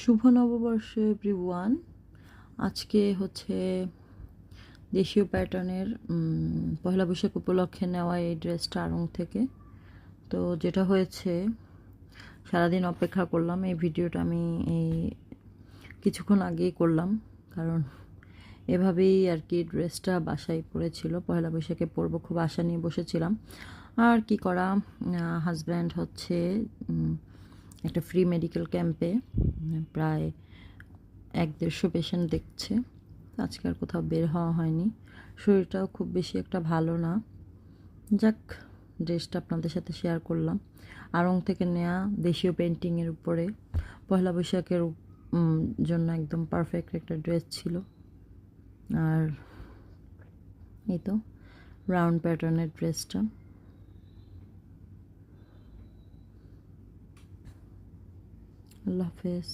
শুভ নববর্ষ every one আজকে হচ্ছে দেশীয় প্যাটার্নের পয়লা বৈশাখ উপলক্ষে নেওয়া এই ড্রেসটা আড়ং থেকে। তো যেটা হয়েছে, সারাদিন অপেক্ষা করলাম, এই ভিডিওটা আমি এই কিছুক্ষণ আগেই করলাম, কারণ এভাবেই আর কি ড্রেসটা বাসায় পড়েছিল পয়লা বৈশাখে পরবো খুব আশা নিয়ে বসেছিলাম। আর কি করা হাজব্যান্ড হচ্ছে একটা ফ্রি মেডিকেল ক্যাম্পে প্রায় এক দেড়শো পেশেন্ট দেখছে। আজকে আর কোথাও বের হওয়া হয়নি। শরীরটাও খুব বেশি একটা ভালো না। যাক ড্রেসটা আপনাদের সাথে শেয়ার করলাম। আড়ং থেকে নেয়া দেশীয় পেন্টিংয়ের উপরে। পয়লা বৈশাখের জন্য একদম পারফেক্ট একটা ড্রেস ছিল। আর এই তো রাউন্ড প্যাটার্নের ড্রেসটা আল্লাহ হাফেজ